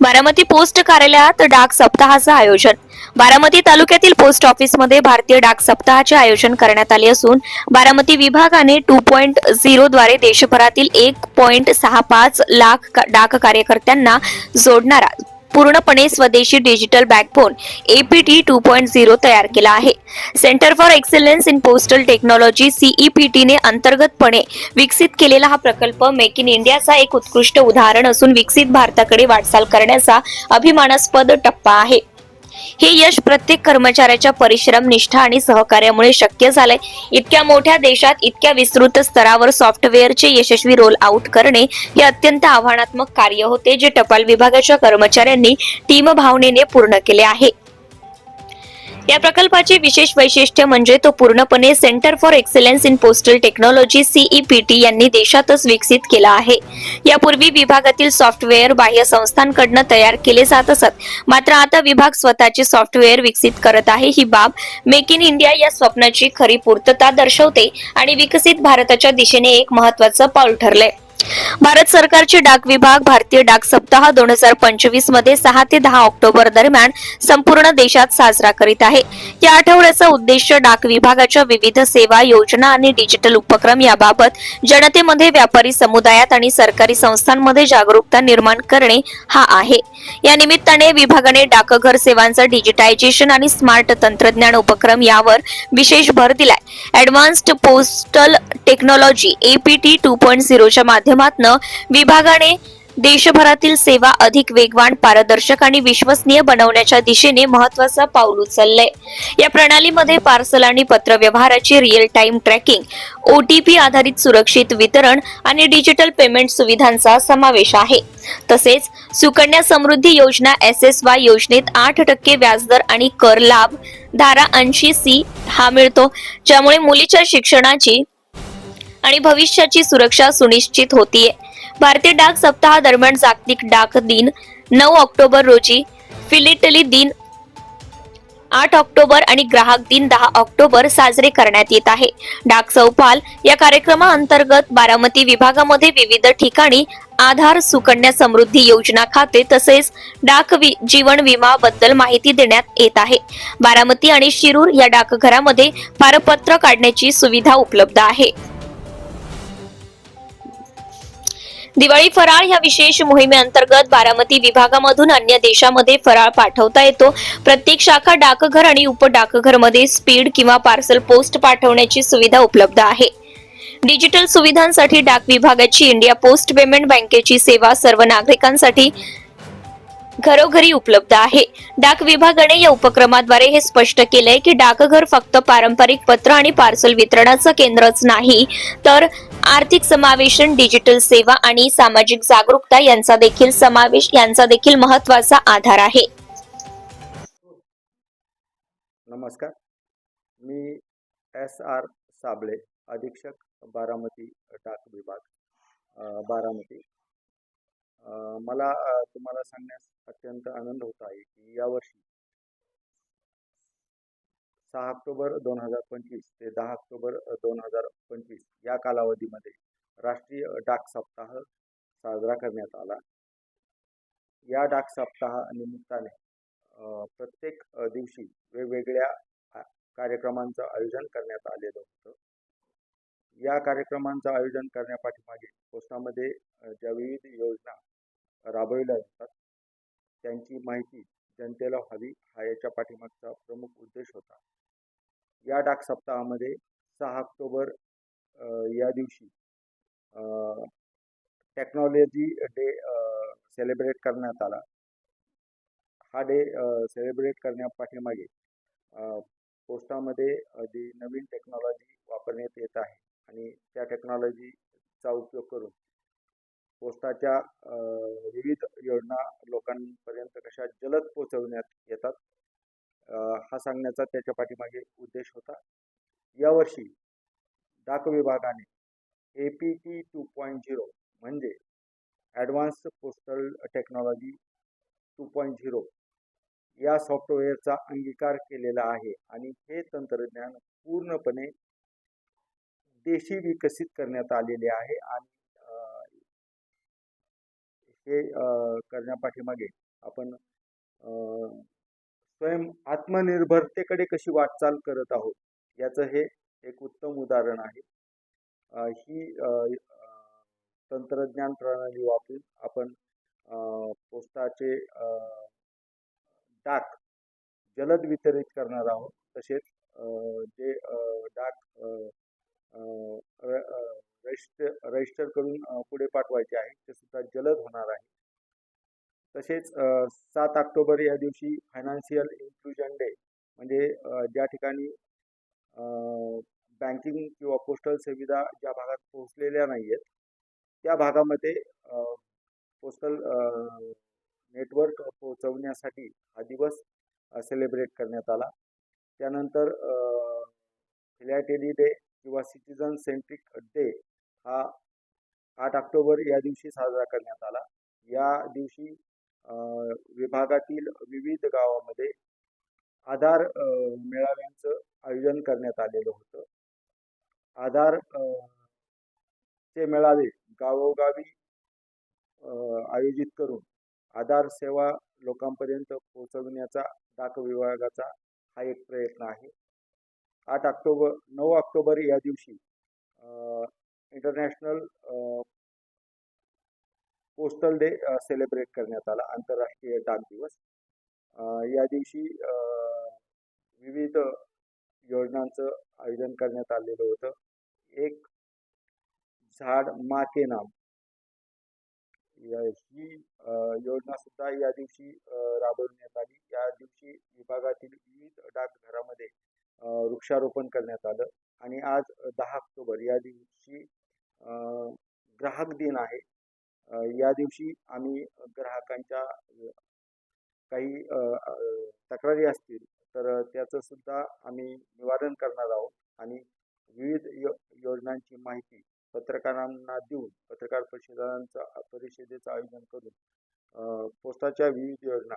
Baramati post कार्यालयात डाक सप्ताहाचं आयोजन. बारामती तालुक्यातील पोस्ट ऑफिसमध्ये भारतीय डाक सप्ताहाचे आयोजन करण्यात आले असून बारामती विभागाने टू पॉईंट झिरोद्वारे देशभरातील एक पॉईंट सहा पाच लाख का- डाक कार्यकर्त्यांना जोडणारा पूर्णपणे स्वदेशी digital backbone APT two point zero तयार केला आहे. Centre for excellence in postal technology सीईपीटीने अंतर्गतपणे विकसित केलेला हा प्रकल्प मेक इन इंडियाचा एक उत्कृष्ट उदाहरण असून विकसित भारताकडे वाटचाल करण्याचा अभिमानास्पद टप्पा आहे. हे यश प्रत्येक कर्मचाऱ्याच्या परिश्रम निष्ठा आणि सहकार्यामुळे शक्य झालंय. इतक्या मोठ्या देशात इतक्या विस्तृत स्तरावर सॉफ्टवेअरचे यशस्वी रोल आउट करणे हे अत्यंत आव्हानात्मक कार्य होते जे टपाल विभागाच्या कर्मचाऱ्यांनी टीम भावनेने पूर्ण केले आहे. या प्रकल्पाचे विशेष वैशिष्ट्य म्हणजे तो पूर्णपणे centre for excellence in postal technology CEPT यांनी देशातच विकसित केला आहे. यापूर्वी विभागातील सॉफ्टवेअर बाह्य संस्थांकडनं तयार केले जात असत. मात्र आता विभाग स्वतःचे सॉफ्टवेअर विकसित करत आहे. ही बाब मेक इन इंडिया या स्वप्नाची खरी पूर्तता दर्शवते आणि विकसित भारताच्या दिशेने एक महत्वाचं पाऊल ठरलंय. भारत सरकारचे डाक विभाग भारतीय डाक सप्ताह दोन हजार पंचवीसमध्ये सहा ते दहा ऑक्टोबर दरम्यान संपूर्ण देशात साजरा करीत आहे. या आठवड्याचा उद्देश डाक विभागाच्या विविध सेवा योजना आणि डिजिटल उपक्रम याबाबत जनतेमध्ये व्यापारी समुदायात आणि सरकारी संस्थांमध्ये जागरूकता निर्माण करणे हा आहे. या निमित्ताने विभागाने डाकघर सेवांचं डिजिटायझेशन आणि स्मार्ट तंत्रज्ञान उपक्रम यावर विशेष भर दिलाय. Advanced postal technology APT two point झिरोच्या माध्यमात प्रयत्न. विभागाने देशभरातील सेवा अधिक वेगवान पारदर्शक आणि विश्वसनीय बनवण्याच्या दिशेने महत्त्वाचा पाऊल उचललंय. या प्रणालीमध्ये पार्सल आणि पत्रव्यवहाराची रिअल टाइम ट्रॅकिंग ओटीपी आधारित सुरक्षित वितरण आणि डिजिटल पेमेंट सुविधांचा समावेश आहे. तसेच सुकन्या समृद्धी योजना एस एस वाय योजनेत आठ टक्के व्याजदर आणि कर लाभ धारा ऐंशी सी हा मिळतो. ज्यामुळे मुलीच्या शिक्षणाची आणि भविष्याची सुरक्षा सुनिश्चित होतीये. भारतीय डाक सप्ताहा दरम्यान जागतिक डाक दिन नऊ ऑक्टोबर रोजी फिलिटली दिन आठ ऑक्टोबर आणि ग्राहक दिन दहा ऑक्टोबर साजरे करण्यात येत आहे. डाक चौपाल या कार्यक्रमाअंतर्गत बारामती विभागामध्ये विविध ठिकाणी आधार सुकन्या समृद्धी योजना खाते तसेच डाक वि- जीवन विमा बद्दल माहिती देण्यात येत आहे. बारामती आणि शिरूर या डाकघरामध्ये पारपत्र काढण्याची सुविधा उपलब्ध आहे. दिवाळी फराळ ह्या विशेष मोहिमेअंतर्गत बारामती विभागामधून अन्य देशामध्ये फराळ पाठवता येतो. प्रत्येक शाखा डाकघर आणि उप डाकघरमध्ये स्पीड किंवा पार्सल पोस्ट पाठवण्याची सुविधा उपलब्ध आहे. डिजिटल सुविधांसाठी डाक विभागाची इंडिया पोस्ट पेमेंट बँकेची सेवा सर्व नागरिकांसाठी घरोघरी उपलब्ध आहे. डाक विभागाने या उपक्रमाद्वारे हे स्पष्ट केलंय की डाकघर फक्त पारंपरिक पत्र आणि पार्सल वितरणाचं केंद्रच नाही तर आर्थिक समावेशन डिजिटल सेवा आणि सामाजिक जागरूकता यांचा देखील समावेश यांचा देखील महत्त्वाचा आधार आहे. नमस्कार. मी एस आर साबळे अधीक्षक बारामती डाक विभाग बारामती. मला तुम्हाला सांगण्यास अत्यंत आनंद होत आहे की यावर्षी सहा ऑक्टोबर दोन हजार पंचवीस ते दहा ऑक्टोबर दोन हजार पंचवीस या कालावधीमध्ये राष्ट्रीय डाक सप्ताह साजरा करण्यात आला. या डाक सप्ताह निमित्ताने प्रत्येक दिवशी वेगवेगळ्या कार्यक्रमांचं आयोजन करण्यात आलेलं होतं. या कार्यक्रमांचं आयोजन करण्यापाठीमागे पोस्टामध्ये ज्या विविध योजना राबविल्या जातात त्यांची माहिती जनतेला व्हावी हा याच्या पाठीमागचा प्रमुख उद्देश होता. या डाक सप्ताहामध्ये सहा ऑक्टोबर या दिवशी टेक्नॉलॉजी डे सेलिब्रेट करण्यात आला. हा डे सेलिब्रेट करण्यापाठीमागे पोस्टामध्ये जी नवीन टेक्नॉलॉजी वापरण्यात येत आहे आणि त्या टेक्नॉलॉजीचा उपयोग करून पोस्टाच्या विविध योजना लोकांपर्यंत कशा जलद पोचवण्यात येतात हा सांगण्याचा त्याच्या पाठीमागे उद्देश होता. यावर्षी डाक विभागाने A P T two point zero म्हणजे advance postal technology two point zero या सॉफ्टवेअरचा अंगीकार केलेला आहे आणि हे तंत्रज्ञान पूर्णपणे देशी विकसित करण्यात आलेले आहे आणि हे करण्यापाठीमागे आपण स्वयं आत्मनिर्भरतेकडे कशी वाटचाल करत आहोत याचं हे एक उत्तम उदाहरण आहे. ही तंत्रज्ञान प्रणाली वापरून आपण पोस्टाचे डाक जलद वितरित करणार आहोत. तसेच जे डाक र- रजिस्टर रजिस्टर करून पुढे पाठवायचे आहे ते सुद्धा जलद होणार आहे. तसेच सात ऑक्टोबर या दिवशी फायनान्शियल इन्क्लुजन डे म्हणजे ज्या ठिकाणी बँकिंग किंवा पोस्टल सुविधा ज्या भागात पोहोचलेल्या नाही आहेत त्या भागामध्ये पोस्टल नेटवर्क पोहोचवण्यासाठी हा दिवस सेलिब्रेट करण्यात आला. त्यानंतर फिलॅटेली डे किंवा सिटीजन सेंट्रिक डे हा आठ ऑक्टोबर या दिवशी साजरा करण्यात आला. या दिवशी विभागातील विविध गावामध्ये आधार मेळाव्यांचं आयोजन करण्यात आलेलं होतं. आधार चे मेळावे गावोगावी आयोजित करून आधार सेवा लोकांपर्यंत पोहोचवण्याचा डाक विभागाचा हा एक प्रयत्न आहे. आठ ऑक्टोबर नऊ ऑक्टोबर या दिवशी इंटरनॅशनल पोस्टल डे सेलिब्रेट करण्यात आला. आंतरराष्ट्रीय डाक दिवस. या दिवशी विविध योजनांचं आयोजन करण्यात आलेलं होतं. एक झाड मा के नाम ही योजना सुद्धा या दिवशी राबवण्यात आली. या दिवशी विभागातील विविध डाकघरामध्ये वृक्षारोपण करण्यात आलं. आणि आज दहा ऑक्टोबर या दिवशी ग्राहक दिन आहे. या दिवशी आम्ही ग्राहकांच्या काही तक्रारी असतील तर त्याचं सुद्धा आम्ही निवारण करणार आहोत आणि विविध यो योजनांची माहिती पत्रकारांना देऊन पत्रकार परिषदांचं परिषदेचं आयोजन करून पोस्टाच्या विविध योजना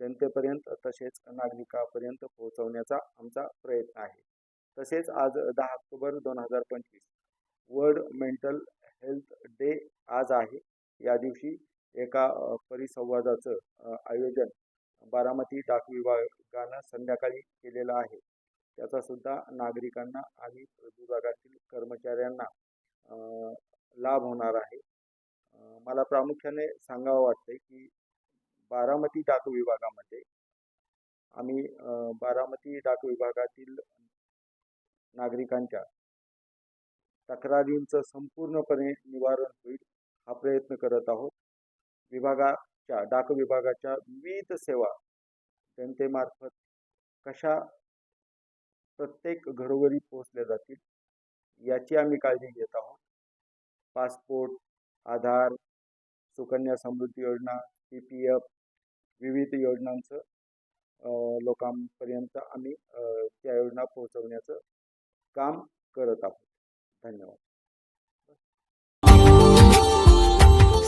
जनतेपर्यंत तसेच नागरिकापर्यंत पोहोचवण्याचा आमचा प्रयत्न आहे. तसेच आज दहा ऑक्टोबर दोन हजार पंचवीस वर्ल्ड मेंटल हेल्थ डे आज आहे. या दिवशी एका परिसंवादाचं आयोजन बारामती डाक विभागानं संध्याकाळी केलेलं आहे. त्याचा सुद्धा नागरिकांना आणि विभागातील कर्मचाऱ्यांना लाभ होणार आहे. मला प्रामुख्याने सांगावं वाटतंय की बारामती डाक विभागामध्ये आम्ही बारामती डाक विभागातील नागरिकांच्या तक्रारींचं संपूर्णपणे निवारण होईल हा प्रयत्न करत आहोत. विभागाच्या डाक विभागाच्या विविध सेवा जनतेमार्फत कशा प्रत्येक घरोघरी पोहोचल्या जातील याची आम्ही काळजी घेत आहोत. पासपोर्ट आधार सुकन्या समृद्धी योजना पी पी एफ विविध योजनांचं लोकांपर्यंत आम्ही त्या योजना पोहोचवण्याचं काम करत आहोत. धन्यवाद.